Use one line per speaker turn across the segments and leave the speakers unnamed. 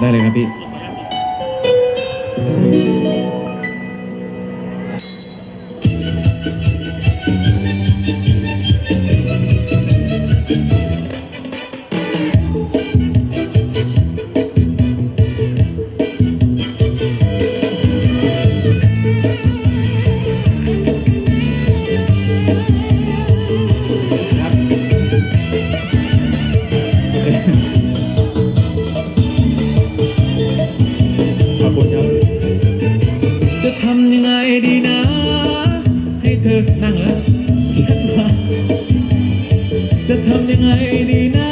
ได้เลยครับพี่ อนั่งแล้วฉันมาจะทำยังไงดีนะ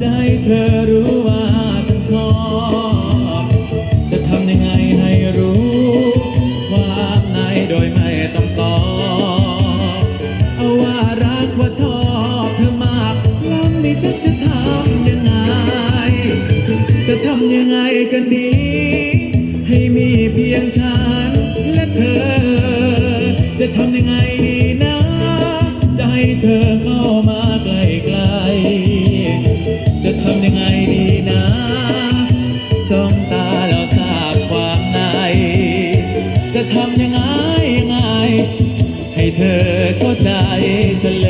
จะให้เธอรู้ว่าฉันชอบจะทำยังไงให้รู้คว่าในโดยไม่ต้องตอบเอาว่ารักว่าชอบเธอมากแล้วนี่ฉันจะทำยังไง จะทำยังไงกันดี ให้มีเพียงฉันและเธอ จะทำยังไงดีนะ จะให้เธอเข้ามาใกล้ๆจะทำยังไงดีนะจ้องตาแล้วทราบความใน จะทำยังไงยังไง ให้เธอเข้าใจฉันเลย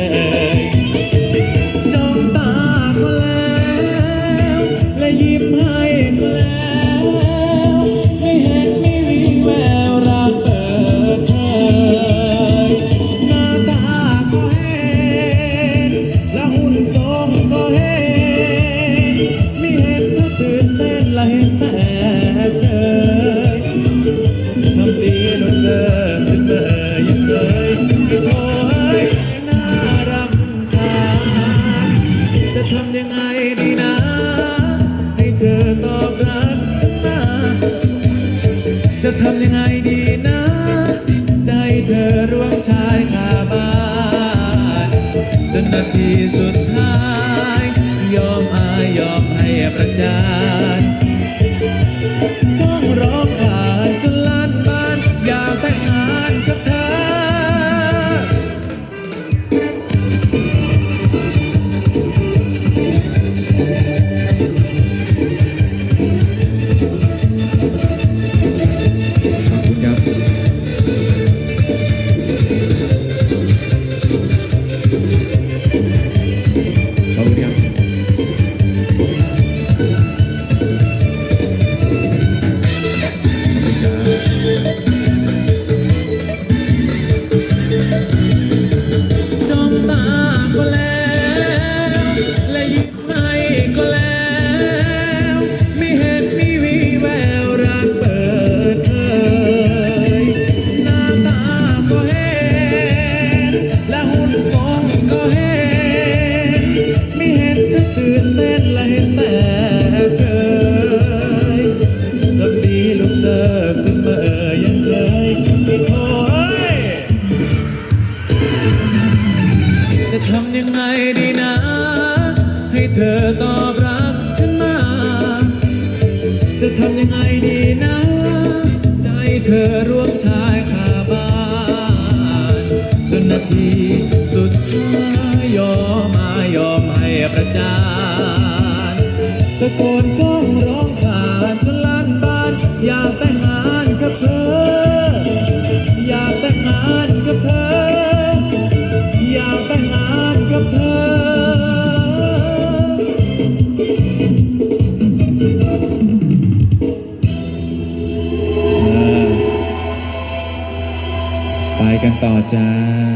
ทำยังไงดีนะ ให้เธอตอบรักฉันมาจะทำยังไงดีนะ ใจเธอ จะทำยังไงดีนะ ใจเธอร่วมชายคาบ้านจนนาทีสุดท้ายยอมมายอมให้ประจานตะโกนก้องร้องขานจนลั่นบ้านอยากแต่ง ต่อจ้า